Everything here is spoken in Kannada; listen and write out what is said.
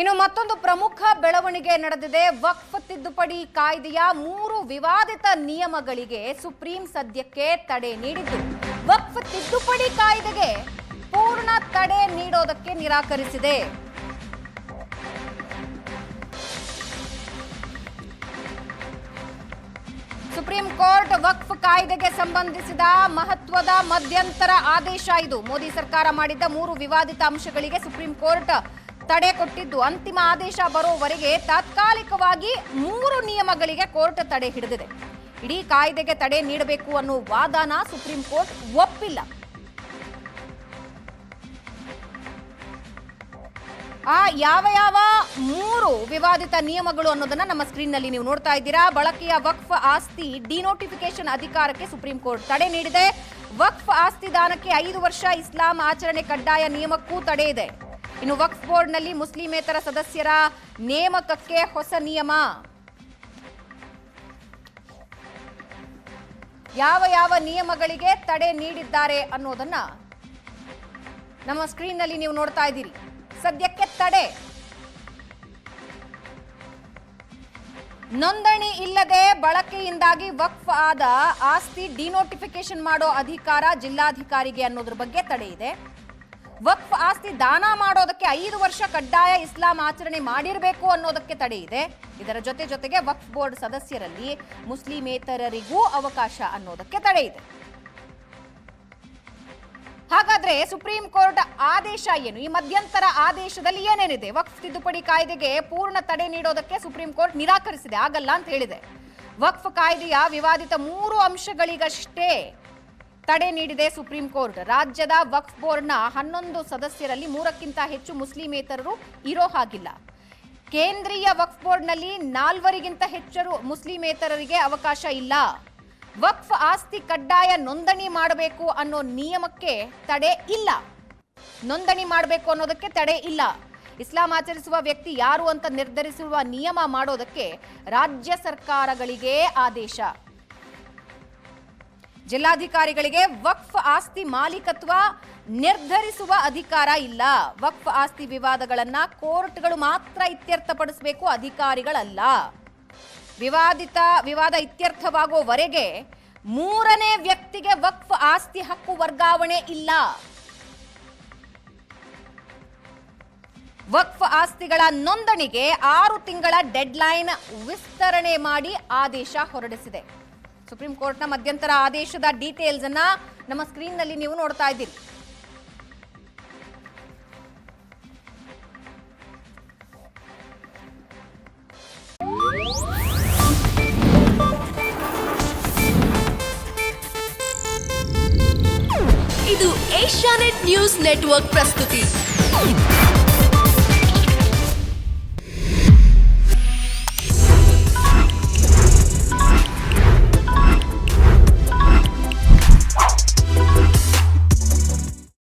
ಇನ್ನು ಮತ್ತೊಂದು ಪ್ರಮುಖ ಬೆಳವಣಿಗೆ ನಡೆದಿದೆ. ವಕ್ಫ್ ತಿದ್ದುಪಡಿ ಕಾಯ್ದೆಯ ಮೂರು ವಿವಾದಿತ ನಿಯಮಗಳಿಗೆ ಸುಪ್ರೀಂ ಸದ್ಯಕ್ಕೆ ತಡೆ ನೀಡಿದ್ದು. ವಕ್ಫ್ ತಿದ್ದುಪಡಿ ಕಾಯ್ದೆಗೆ ಪೂರ್ಣ ತಡೆ ನೀಡೋದಕ್ಕೆ ನಿರಾಕರಿಸಿದೆ. ಸುಪ್ರೀಂ ಕೋರ್ಟ್ ವಕ್ಫ್ ಕಾಯ್ದೆಗೆ ಸಂಬಂಧಿಸಿದ ಮಹತ್ವದ ಮಧ್ಯಂತರ ಆದೇಶ ಇದು. ಮೋದಿ ಸರ್ಕಾರ ಮಾಡಿದ್ದ ಮೂರು ವಿವಾದಿತ ಅಂಶಗಳಿಗೆ ಸುಪ್ರೀಂ ಕೋರ್ಟ್ ತಡೆ ಕೊಟ್ಟಿದ್ದು. ಅಂತಿಮ ಆದೇಶ ಬರೋವರೆಗೆ ತಾತ್ಕಾಲಿಕವಾಗಿ ಮೂರು ನಿಯಮಗಳಿಗೆ ಕೋರ್ಟ್ ತಡೆ ಹಿಡಿದಿದೆ. ಇಡೀ ಕಾಯ್ದೆಗೆ ತಡೆ ನೀಡಬೇಕು ಅನ್ನೋ ವಾದನ ಸುಪ್ರೀಂ ಕೋರ್ಟ್ ಒಪ್ಪಿಲ್ಲ. ಆ, ಯಾವ ಯಾವ ಮೂರು ವಿವಾದಿತ ನಿಯಮಗಳು ಅನ್ನೋದನ್ನ ನಮ್ಮ ಸ್ಕ್ರೀನ್ನಲ್ಲಿ ನೀವು ನೋಡ್ತಾ ಇದ್ದೀರಾ. ಬಳಕೆಯ ವಕ್ಫ್ ಆಸ್ತಿ ಡಿನೋಟಿಫಿಕೇಶನ್ ಅಧಿಕಾರಕ್ಕೆ ಸುಪ್ರೀಂ ಕೋರ್ಟ್ ತಡೆ ನೀಡಿದೆ. ವಕ್ಫ್ ಆಸ್ತಿ ದಾನಕ್ಕೆ ಐದು ವರ್ಷ ಇಸ್ಲಾಂ ಆಚರಣೆ ಕಡ್ಡಾಯ ನಿಯಮಕ್ಕೂ ತಡೆ ಇದೆ. ಇನ್ನು ವಕ್ಫ್ ಬೋರ್ಡ್ನಲ್ಲಿ ಮುಸ್ಲಿಮೇತರ ಸದಸ್ಯರ ನೇಮಕಕ್ಕೆ ಹೊಸ ನಿಯಮ. ಯಾವ ಯಾವ ನಿಯಮಗಳಿಗೆ ತಡೆ ನೀಡಿದ್ದಾರೆ ಅನ್ನೋದನ್ನ ನಮ್ಮ ಸ್ಕ್ರೀನ್ನಲ್ಲಿ ನೀವು ನೋಡ್ತಾ ಇದ್ದೀರಿ. ಸದ್ಯಕ್ಕೆ ತಡೆ. ನೋಂದಣಿ ಇಲ್ಲದೆ ಬಳಕೆಯಿಂದಾಗಿ ವಕ್ಫ್ ಆದ ಆಸ್ತಿ ಡಿನೋಟಿಫಿಕೇಶನ್ ಮಾಡೋ ಅಧಿಕಾರ ಜಿಲ್ಲಾಧಿಕಾರಿಗೆ ಅನ್ನೋದ್ರ ಬಗ್ಗೆ ತಡೆ ಇದೆ. ವಕ್ಫ್ ಆಸ್ತಿ ದಾನ ಮಾಡೋದಕ್ಕೆ ಐದು ವರ್ಷ ಕಡ್ಡಾಯ ಇಸ್ಲಾಂ ಆಚರಣೆ ಮಾಡಿರಬೇಕು ಅನ್ನೋದಕ್ಕೆ ತಡೆ ಇದೆ. ಇದರ ಜೊತೆ ಜೊತೆಗೆ ವಕ್ಫ್ ಬೋರ್ಡ್ ಸದಸ್ಯರಲ್ಲಿ ಮುಸ್ಲಿಮೇತರರಿಗೂ ಅವಕಾಶ ಅನ್ನೋದಕ್ಕೆ ತಡೆ ಇದೆ. ಹಾಗಾದ್ರೆ ಸುಪ್ರೀಂ ಕೋರ್ಟ್ ಆದೇಶ ಏನು? ಈ ಮಧ್ಯಂತರ ಆದೇಶದಲ್ಲಿ ಏನೇನಿದೆ? ವಕ್ಫ್ ತಿದ್ದುಪಡಿ ಕಾಯ್ದೆಗೆ ಪೂರ್ಣ ತಡೆ ನೀಡೋದಕ್ಕೆ ಸುಪ್ರೀಂ ಕೋರ್ಟ್ ನಿರಾಕರಿಸಿದೆ. ಆಗಲ್ಲ ಅಂತ ಹೇಳಿದೆ. ವಕ್ಫ್ ಕಾಯ್ದೆಯ ವಿವಾದಿತ ಮೂರು ಅಂಶಗಳಿಗಷ್ಟೇ ತಡೆ ನೀಡಿದೆ ಸುಪ್ರೀಂ ಕೋರ್ಟ್. ರಾಜ್ಯದ ವಕ್ಫ್ ಬೋರ್ಡ್ನ ಹನ್ನೊಂದು ಸದಸ್ಯರಲ್ಲಿ ಮೂರಕ್ಕಿಂತ ಹೆಚ್ಚು ಮುಸ್ಲಿಮೇತರರು ಇರೋ ಹಾಗಿಲ್ಲ. ಕೇಂದ್ರೀಯ ವಕ್ಫ್ ಬೋರ್ಡ್ನಲ್ಲಿ ನಾಲ್ವರಿಗಿಂತ ಹೆಚ್ಚರು ಮುಸ್ಲಿಮೇತರರಿಗೆ ಅವಕಾಶ ಇಲ್ಲ. ವಕ್ಫ್ ಆಸ್ತಿ ಕಡ್ಡಾಯ ನೋಂದಣಿ ಮಾಡಬೇಕು ಅನ್ನೋ ನಿಯಮಕ್ಕೆ ತಡೆ ಇಲ್ಲ. ನೋಂದಣಿ ಮಾಡಬೇಕು ಅನ್ನೋದಕ್ಕೆ ತಡೆ ಇಲ್ಲ. ಇಸ್ಲಾಂ ಆಚರಿಸುವ ವ್ಯಕ್ತಿ ಯಾರು ಅಂತ ನಿರ್ಧರಿಸುವ ನಿಯಮ ಮಾಡೋದಕ್ಕೆ ರಾಜ್ಯ ಸರ್ಕಾರಗಳಿಗೆ ಆದೇಶ. ಜಿಲ್ಲಾಧಿಕಾರಿಗಳಿಗೆ ವಕ್ಫ್ ಆಸ್ತಿ ಮಾಲೀಕತ್ವ ನಿರ್ಧರಿಸುವ ಅಧಿಕಾರ ಇಲ್ಲ. ವಕ್ಫ್ ಆಸ್ತಿ ವಿವಾದಗಳನ್ನ ಕೋರ್ಟ್ಗಳು ಮಾತ್ರ ಇತ್ಯರ್ಥಪಡಿಸಬೇಕು ಅಧಿಕಾರಿಗಳಲ್ಲ. ವಿವಾದಿತ, ವಿವಾದ ಇತ್ಯರ್ಥವಾಗುವವರೆಗೆ ಮೂರನೇ ವ್ಯಕ್ತಿಗೆ ವಕ್ಫ್ ಆಸ್ತಿ ಹಕ್ಕು ವರ್ಗಾವಣೆ ಇಲ್ಲ. ವಕ್ಫ್ ಆಸ್ತಿಗಳ ನೋಂದಣಿಗೆ ಆರು ತಿಂಗಳ ಡೆಡ್ಲೈನ್ ವಿಸ್ತರಣೆ ಮಾಡಿ ಆದೇಶ ಹೊರಡಿಸಿದೆ. ಸುಪ್ರೀಂ ಕೋರ್ಟ್ನ ಮಧ್ಯಂತರ ಆದೇಶದ ಡೀಟೇಲ್ಸ್ ಅನ್ನ ನಮ್ಮ ಸ್ಕ್ರೀನ್ನಲ್ಲಿ ನೀವು ನೋಡ್ತಾ ಇದ್ದೀರಿ. ಇದು ಏಷ್ಯಾನೆಟ್ ನ್ಯೂಸ್ ನೆಟ್ವರ್ಕ್ ಪ್ರಸ್ತುತಿ.